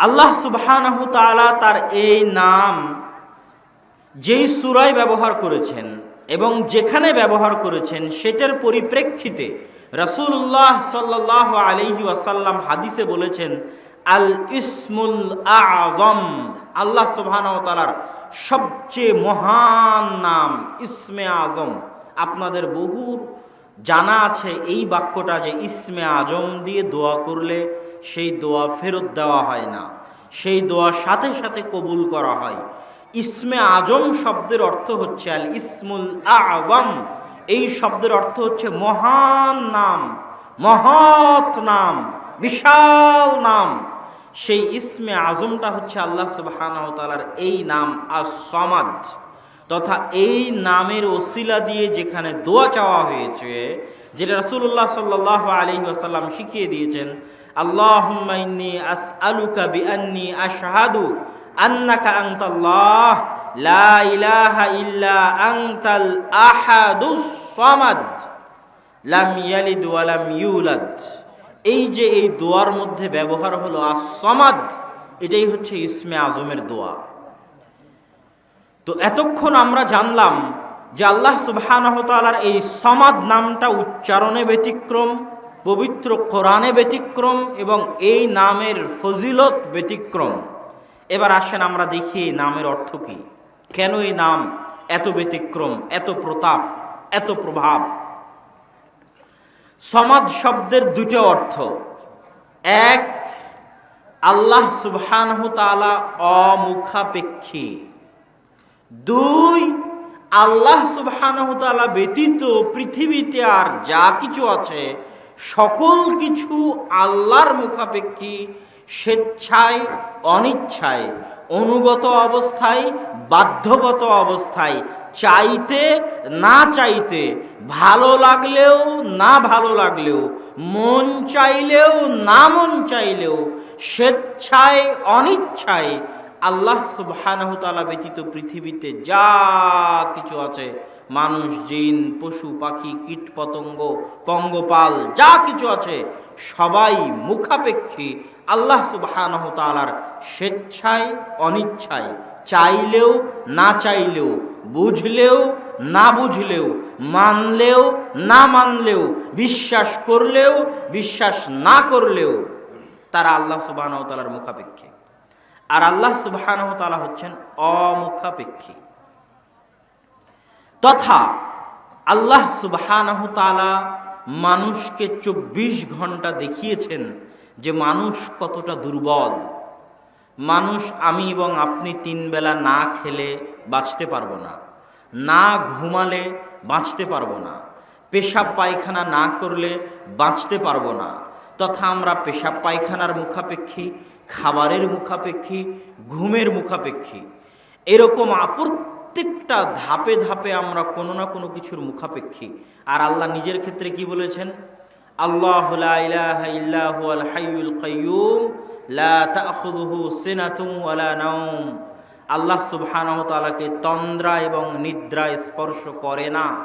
আল্লাহ তাআলা তার এই নাম যেই সুরায় ব্যবহার করেছেন এবং যেখানে ব্যবহার করেছেন সেটার পরিপ্রেক্ষিতে রাসূলুল্লাহ সাল্লাল্লাহু আলাইহি ওয়াসাল্লাম হাদিসে বলেছেন, আল ইসমুল আজম আল্লাহ সুবহানাহু সবচেয়ে মহান নাম, ইসমে আজম আপনাদের বহুর জানা আছে এই বাক্যটা যে, ইসমে আজম দিয়ে দোয়া করলে সেই দোয়া ফেরত দেওয়া হয় না। সেই দোয়া সাথে সাথে কবুল করা হয়। ইসমে আজম শব্দের অর্থ হচ্ছে আল ইসমুল আজম এই শব্দের অর্থ হচ্ছে মহান নাম, মহৎ নাম, বিশাল নাম। সেই ইসমে আজমটা হচ্ছে আল্লাহ সুবহানাহু এই নাম আস-সামাদ। তথা এই নামের ওসিলা দিয়ে যেখানে দোয়া চাওয়া হয়েছে যেটা রাসূলুল্লাহ সাল্লাল্লাহু আলাইহি ওয়াসাল্লাম শিখিয়ে দিয়েছেন আনতাল্লাহ, লা এই যে এই দোয়ার মধ্যে ব্যবহার হলো আস-সামাদ, এটাই হচ্ছে ইসমে আজমের দোয়া। তো এতক্ষণ আমরা জানলাম যে আল্লাহ সুবহানাহতালার এই সমাদ নামটা উচ্চারণে ব্যতিক্রম, পবিত্র কোরআনে ব্যতিক্রম এবং এই নামের ফজিলত ব্যতিক্রম। এবার আসেন আমরা দেখি এই নামের অর্থ কী। কেন এই নাম এত ব্যতিক্রম, এত প্রতাপ, এত প্রভাব? সমাজ শব্দের দুটো অর্থ। এক, আল্লাহ সুবহানহু তাআলা অমুখাপেক্ষী। দুই আল্লাহ সুবহানাহু তাআলা ব্যতীত পৃথিবীতে আর যা কিছু আছে, সকল কিছু আল্লাহর মুখাপেক্ষী, স্বেচ্ছায়, অনিচ্ছায়, অনুগত অবস্থায়, বাধ্যগত অবস্থায়, চাইতে না চাইতে, ভালো লাগলেও না ভালো লাগলেও, মন চাইলেও না মন চাইলেও, স্বেচ্ছায়, অনিচ্ছায় আল্লাহ সুবহানাহু ব্যতীত পৃথিবীতে যা কিছু আছে, মানুষ, জিন, পশু, পাখি, কীট পতঙ্গ, পঙ্গপাল, যা কিছু আছে, সবাই মুখাপেক্ষী আল্লাহ সুবহানাহু স্বেচ্ছায়, অনিচ্ছায়, চাইলেও, না চাইলেও, বুঝলেও, না বুঝলেও, মানলেও, না মানলেও, বিশ্বাস করলেও, বিশ্বাস না করলেও, তারা আল্লাহ তাআলার মুখাপেক্ষী। আর আল্লাহ সুবহানাহু তাআলা হচ্ছেন অমুখাপেক্ষী। তথা আল্লাহ সুবহানাহু মানুষকে চব্বিশ ঘণ্টা দেখিয়েছেন যে মানুষ কতটা দুর্বল। মানুষ আমি এবং আপনি তিন বেলা না খেলে বাঁচতে পারব না না ঘুমালে বাঁচতে পারব না, পেশাব পায়খানা না করলে বাঁচতে পারব না। তথা আমরা পেশাব পায়খানার মুখাপেক্ষী, খাবারের মুখাপেক্ষী, ঘুমের মুখাপেক্ষী। এরকম প্রত্যেকটা ধাপে ধাপে আমরা কোনো না কোনো কিছুর মুখাপেক্ষী। আর আল্লাহ নিজের ক্ষেত্রে কি বলেছেন? আল্লাহ আল্লাহ সুবহানাহু তাআলাকে তন্দ্রা এবং নিদ্রা স্পর্শ করে না।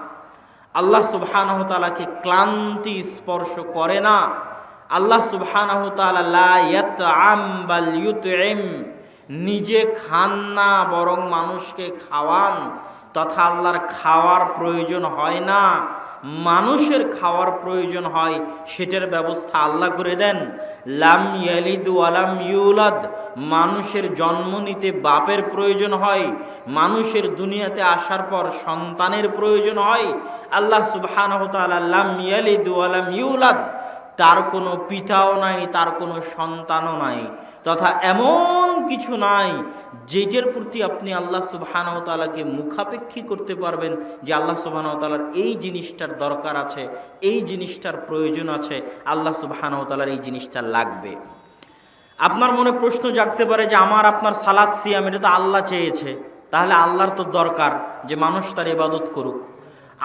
আল্লাহ সুবহানাহু তাআলাকে ক্লান্তি স্পর্শ করে না। আল্লাহ সুবহানাহু ইউতইম। নিজে খান না, বরং মানুষকে খাওয়ান। তথা আল্লাহর খাওয়ার প্রয়োজন হয় না। মানুষের খাওয়ার প্রয়োজন হয়, সেটার ব্যবস্থা আল্লাহ করে দেন। লাম ইয়ালিদ ওয়ালাম ইউলাদ। মানুষের জন্ম নিতে বাপের প্রয়োজন হয়। মানুষের দুনিয়াতে আসার পর সন্তানের প্রয়োজন হয়। আল্লাহ সুবহানাহু তাআলা লাম ইয়ালিদ ওয়ালাম ইউলাদ। তার কোনো পিতাও নাই, তার কোনো সন্তানও নাই, তথা এমন কিছু নাই যেটার প্রতি আপনি আল্লাহ সুবাহানাও তালাকে মুখাপেক্ষী করতে পারবেন যে আল্লাহ সুবাহানাও তালার এই জিনিসটার দরকার আছে, এই জিনিসটার প্রয়োজন আছে, আল্লাহ সুবাহানাও তালার এই জিনিসটা লাগবে। আপনার মনে প্রশ্ন জাগতে পারে যে আমার, আপনার সালাদ সিয়াম, এটা তো আল্লাহ চেয়েছে, তাহলে আল্লাহর তো দরকার যে মানুষ তার ইবাদত করুক।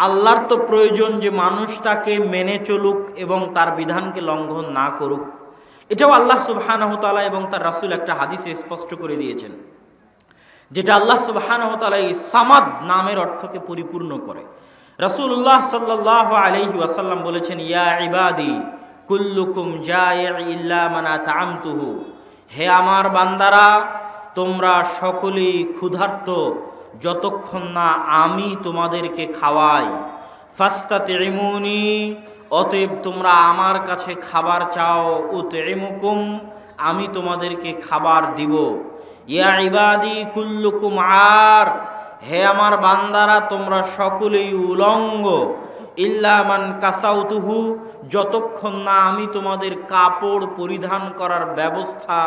আল্লাহর তো প্রয়োজন যে মানুষ তাকে মেনে চলুক এবং তার বিধানকে লঙ্ঘন না করুক। এটাও আল্লাহ সুবহানাহু তাআলা এবং তার রাসূল একটা হাদিসে স্পষ্ট করে দিয়েছেন, যেটা আল্লাহ সুবহানাহু তাআলা এই সামাদ নামের অর্থকে পরিপূর্ণ করে। রাসূলুল্লাহ সাল্লাল্লাহু আলাইহি ওয়াসাল্লাম বলেছেন, ইয়া ইবাদি, কুল্লুকুম ইল্লা মান আতআমতুহু। হে আমার বান্দারা, তোমরা সকলেই ক্ষুধার্ত যতক্ষণ না আমি তোমাদেরকে খাওয়াই। ফাস্তা তেমুনি অতএব তোমরা আমার কাছে খাবার চাও ও তেমুকুম আমি তোমাদেরকে খাবার দিব। ইয়া ইবাদি কুল্লুকুম আর, হে আমার বান্দারা, তোমরা সকলেই উলঙ্গ। ইল্লামান কাসাউতুহু যতক্ষণ না আমি তোমাদের কাপড় পরিধান করার ব্যবস্থা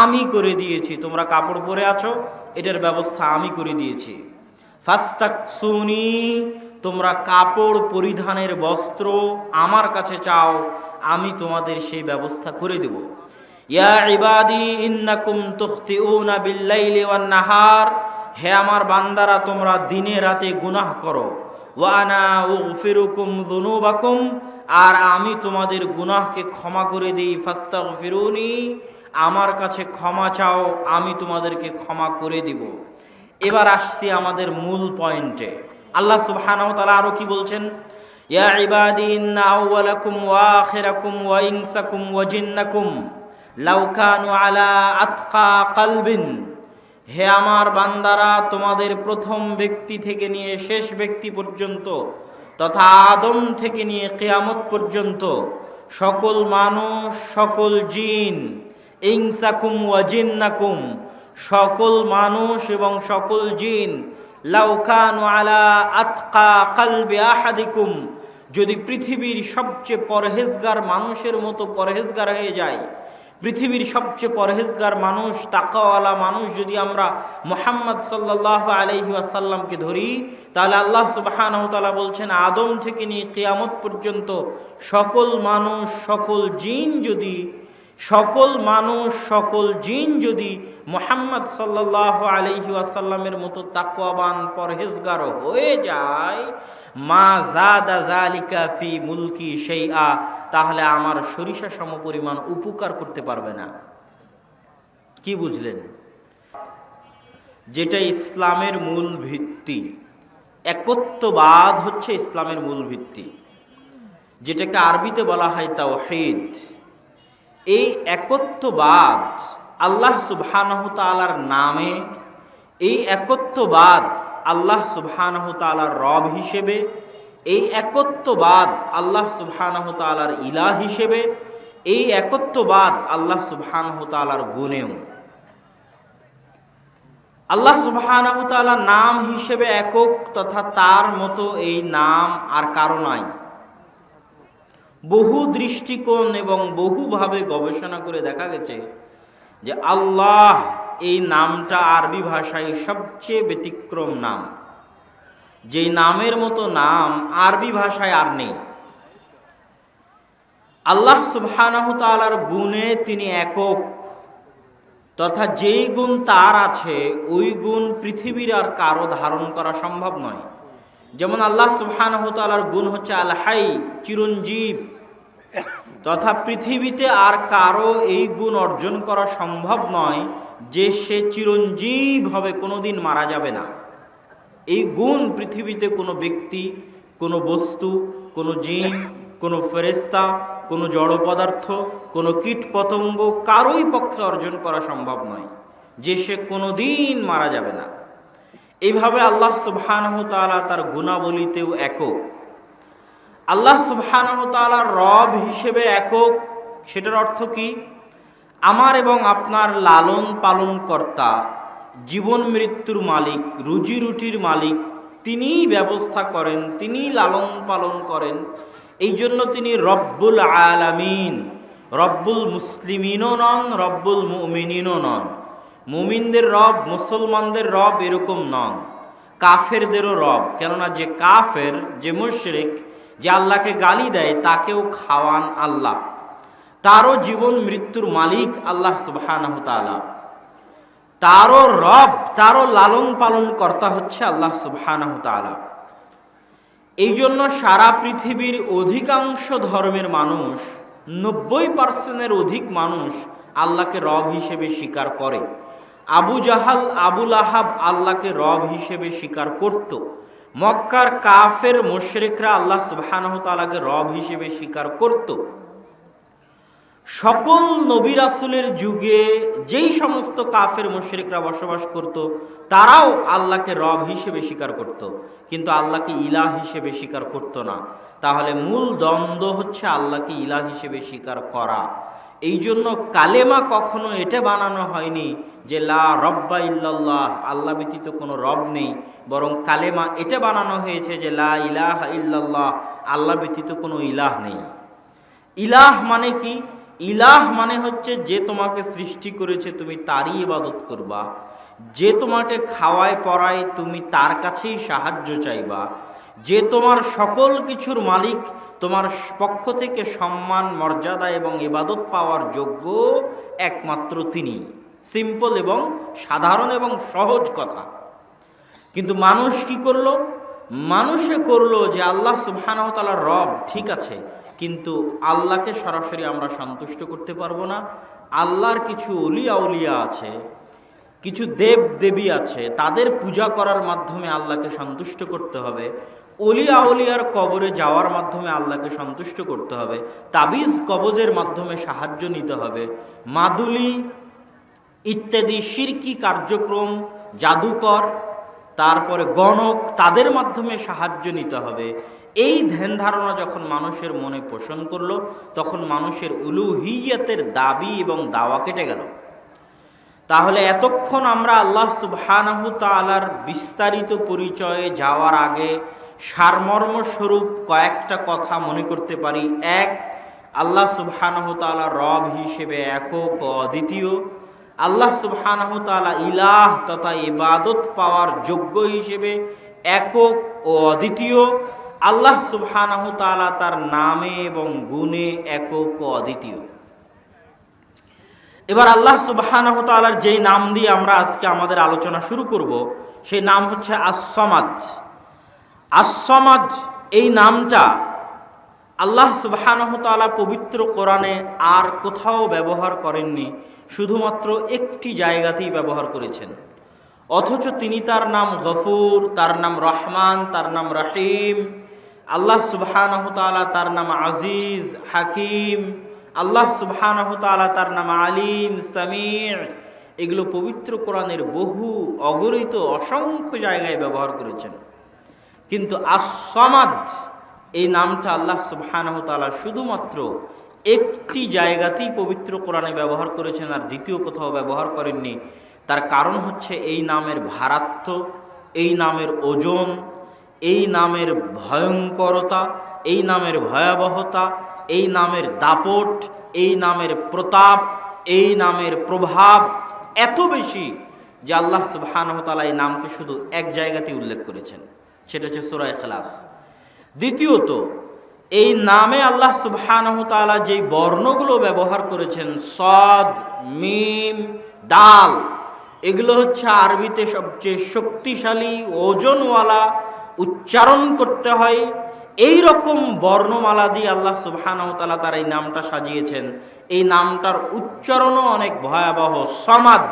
আমি করে দিয়েছি, তোমরা কাপড় পরে আছো, এটার ব্যবস্থা আমি করে দিয়েছি। ফাস্তাক সুনি তোমরা কাপড় পরিধানের বস্ত্র আমার কাছে চাও, আমি তোমাদের সেই ব্যবস্থা করে দেব। ইয়া ইবাদি, ইন্নাকুম তুখতিউনা বিল্লাইলি ওয়ান নাহার হে আমার বান্দারা, তোমরা দিনে রাতে গুনাহ করো। ওয়ানা উগফিরুকুম যুনুবাকুম আর আমি তোমাদের গুনাহকে ক্ষমা করে দিই, ফাস্তাগফিরুনি। আমার কাছে ক্ষমা চাও, আমি তোমাদেরকে ক্ষমা করে দিব। এবার আসছি আমাদের মূল পয়েন্টে আল্লাহ সুবহানাহু ওয়া তাআলা আরও কি বলছেন? কালবিন। হে আমার বান্দারা, তোমাদের প্রথম ব্যক্তি থেকে নিয়ে শেষ ব্যক্তি পর্যন্ত তথা আদম থেকে নিয়ে কেয়ামত পর্যন্ত সকল মানুষ, সকল জিন ইংসাকুম ওয়াজিন্নাকুম সকল মানুষ এবং সকল জিন লাউকানু আলা আতকা কালবে আহাদিকুম, যদি পৃথিবীর সবচেয়ে পরহেজগার মানুষের মতো পরহেজগার হয়ে যায় পৃথিবীর সবচেয়ে পরহেজগার মানুষ, তাকাওয়ালা মানুষ যদি আমরা মোহাম্মদ সাল্লাহ আলহি আসাল্লামকে ধরি, তাহলে আল্লাহ সুবাহানহতালা বলছেন, আদম থেকে নিয়ে কেয়ামত পর্যন্ত সকল মানুষ, সকল জিন যদি, সকল মানুষ, সকল জিন যদি মোহাম্মদ সাল্লাহ আলহি আসাল্লামের মতো তাকওয়াবান পরহেজগার হয়ে যায়, মা জাদা জালিকা ফি মুলকি সেই আ তাহলে আমার সরিষা সম পরিমাণ উপকার করতে পারবে না। কি বুঝলেন? যেটা ইসলামের মূল ভিত্তি, একত্ববাদ হচ্ছে ইসলামের মূল ভিত্তি। যেটাকে আরবিতে বলা হয় তাওহিদ। এই একত্ববাদ আল্লাহ সুবহানাহ তালার নামে এই একত্ববাদ আল্লাহ সুবহানাহ তালার রব হিসেবে, এই একত্ববাদ আল্লাহ সুবহানাহ তালার ইলা হিসেবে, এই একত্ববাদ আল্লাহ সুবহানাহ তালার গুণেও। আল্লাহ সুবহানাহু নাম হিসেবে একক তথা তার মতো এই নাম আর কারও নাই। বহু দৃষ্টিকোণ এবং বহুভাবে গবেষণা করে দেখা গেছে যে আল্লাহ এই নামটা আরবি ভাষায় সবচেয়ে ব্যতিক্রম নাম। যেই নামের মতো নাম আরবি ভাষায় আর নেই। আল্লাহ সুবহানাহু গুণে তিনি একক, তথা যেই গুণ তার আছে, ওই গুণ পৃথিবীর আর কারও ধারণ করা সম্ভব নয়। যেমন আল্লাহ সুবহানাহু গুণ হচ্ছে আল হাই চিরঞ্জীব। তথা পৃথিবীতে আর কারও এই গুণ অর্জন করা সম্ভব নয় যে সে চিরঞ্জীব হবে, কোনোদিন মারা যাবে না। এই গুণ পৃথিবীতে কোনো ব্যক্তি, কোনো বস্তু, কোনো জিন, কোনো ফেরেস্তা কোনো জড় পদার্থ, কোনো কীট পতঙ্গ কারোই পক্ষে অর্জন করা সম্ভব নয় যে সে কোনো দিন মারা যাবে না। এইভাবে আল্লাহ সুবহানাহ তাআলা তার গুণাবলিতেও একক। আল্লাহ সুবহানাহ তাআলা রব হিসেবে একক, সেটার অর্থ কি? আমার এবং আপনার লালন পালন কর্তা, জীবন মৃত্যুর মালিক, রুজি রুটির মালিক, তিনিই ব্যবস্থা করেন, তিনিই লালন পালন করেন। এই জন্য তিনি রব্বুল আলামিন, রব্বুল মুসলিমিনও নন, রব্বুল মুমিনিনও নন। মুমিনদের রব, মুসলমানদের রব এরকম নন। কাফেরদেরও রব, কেননা যে কাফের, যে মুশরিক যে আল্লাহকে গালি দেয়, তাকেও খাওয়ান আল্লাহ। তারও জীবন মৃত্যুর মালিক আল্লাহ সুবহানাহ তারও রব, তারও লালন পালন কর্তা হচ্ছে আল্লাহ সুবহানাহ এই জন্য সারা পৃথিবীর অধিকাংশ ধর্মের মানুষ, নব্বই পার্সেন্টের অধিক মানুষ আল্লাহকে রব হিসেবে স্বীকার করে। আবু জাহাল আবুল আহাব আল্লাহকে রব হিসেবে স্বীকার করত। মক্কার কাফের মোশরেকরা আল্লাহ সুবাহানহ তালাকে রব হিসেবে স্বীকার করত। সকল নবী রাসুলের যুগে যেই সমস্ত কাফের মুশরিকরা বসবাস করত, তারাও আল্লাহকে রব হিসেবে স্বীকার করত। কিন্তু আল্লাহকে ইলাহ হিসেবে স্বীকার করত না। তাহলে মূল দ্বন্দ্ব হচ্ছে আল্লাহকে ইলাহ হিসেবে স্বীকার করা। এই জন্য কালেমা কখনো এটা বানানো হয়নি যে লা রব্বা ইল্লাল্লাহ, আল্লাহ ব্যতীত কোনো রব নেই। বরং কালেমা এটা বানানো হয়েছে যে লা ইলাহ ইল্লাল্লাহ, আল্লাহ ব্যতীত কোনো ইলাহ নেই। ইলাহ মানে কি? ইলাহ মানে হচ্ছে যে তোমাকে সৃষ্টি করেছে, তুমি তারই ইবাদত করবা। যে তোমাকে খাওয়ায়, পড়ায়, তুমি তার কাছেই সাহায্য চাইবা। যে তোমার সকল কিছুর মালিক, তোমার পক্ষ থেকে সম্মান, মর্যাদা এবং ইবাদত পাওয়ার যোগ্য একমাত্র তিনি। সিম্পল এবং সাধারণ এবং সহজ কথা। কিন্তু মানুষ কি করল? মানুষে করল যে আল্লাহ সুবহানাহু তাআলা রব, ঠিক আছে, কিন্তু আল্লাহকে সরাসরি আমরা সন্তুষ্ট করতে পারব না। আল্লাহর কিছু অলিয়া উলিয়া আছে, কিছু দেব দেবী আছে, তাদের পূজা করার মাধ্যমে আল্লাহকে সন্তুষ্ট করতে হবে। অলি আউলিয়ার কবরে যাওয়ার মাধ্যমে আল্লাহকে সন্তুষ্ট করতে হবে, তাবিজ কবজের মাধ্যমে সাহায্য নিতে হবে। মাদুলি ইত্যাদি শিরকি কার্যক্রম, জাদুকর, তারপরে গণক, তাদের মাধ্যমে সাহায্য নিতে হবে। এই ধ্যান ধারণা যখন মানুষের মনে পোষণ করল, তখন মানুষের উলুহিয়াতের দাবি এবং দাওয়া কেটে গেল। তাহলে এতক্ষণ আমরা আল্লাহ সুবহানাহু বিস্তারিত পরিচয়ে যাওয়ার আগে সারমর্ম স্বরূপ কয়েকটা কথা মনে করতে পারি। এক, আল্লাহ সুবহানাহু তাআলা রব হিসেবে একক অদ্বিতীয়। আল্লাহ সুবহানাহু তাআলা ইলাহ তথা ইবাদত পাওয়ার যোগ্য হিসেবে একক ও অদ্বিতীয়। আল্লাহ সুবহানাহু তাআলা তার নামে এবং গুণে একক ও অদ্বিতীয়। এবার আল্লাহ সুবহানাহু তাআলার যেই নাম দিয়ে আমরা আজকে আমাদের আলোচনা শুরু করব, সেই নাম হচ্ছে আসমাদ আসমাদ এই নামটা আল্লাহ সুবহানাহু তাআলা পবিত্র কোরআনে আর কোথাও ব্যবহার করেননি, শুধুমাত্র একটি জায়গাতেই ব্যবহার করেছেন। অথচ তিনি তার নাম গফুর, তার নাম রহমান, তার নাম রহিম, আল্লাহ সুবহানাহু তাআলা তার নাম আজিজ, হাকিম, আল্লাহ সুবহানাহু তাআলা তার নাম আলিম, সামির, এগুলো পবিত্র কোরআনের বহু অগরিত অসংখ্য জায়গায় ব্যবহার করেছেন। কিন্তু আসমাদ এই নামটা আল্লাহ তাআলা শুধুমাত্র একটি জায়গাতেই পবিত্র কোরআনে ব্যবহার করেছেন আর দ্বিতীয় কোথাও ব্যবহার করেননি। তার কারণ হচ্ছে এই নামের ভারাত্ম, এই নামের ওজন, এই নামের ভয়ঙ্করতা, এই নামের ভয়াবহতা, এই নামের দাপট, এই নামের প্রতাপ, এই নামের প্রভাব এত বেশি যে আল্লাহ তাআলা এই নামকে শুধু এক জায়গাতেই উল্লেখ করেছেন। সেটা হচ্ছে সূরা ইখলাস। দ্বিতীয়ত, এই নামে আল্লাহ সুবহানাহু তাআলা যেই বর্ণগুলো ব্যবহার করেছেন, সদ, মিম ডাল এগুলো হচ্ছে আরবিতে সবচেয়ে শক্তিশালী, ওজনওয়ালা, উচ্চারণ করতে হয়। এই রকম বর্ণমালা দিয়ে আল্লাহ সুবহানাহু তার এই নামটা সাজিয়েছেন। এই নামটার উচ্চারণও অনেক ভয়াবহ, সমাদ,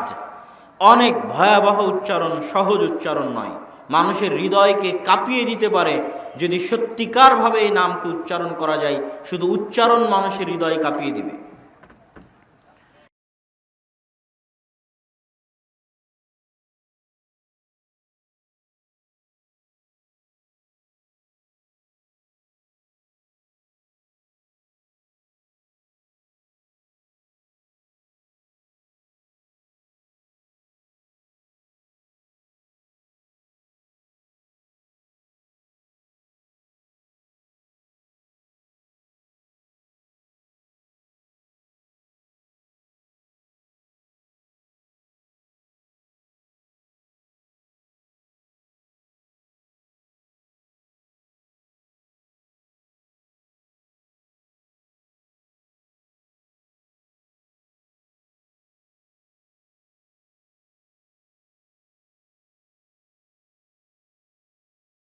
অনেক ভয়াবহ উচ্চারণ, সহজ উচ্চারণ নয়। মানুষের হৃদয়কে কাঁপিয়ে দিতে পারে যদি সত্যিকারভাবে এই নামকে উচ্চারণ করা যায়। শুধু উচ্চারণ মানুষের হৃদয় কাঁপিয়ে দিবে।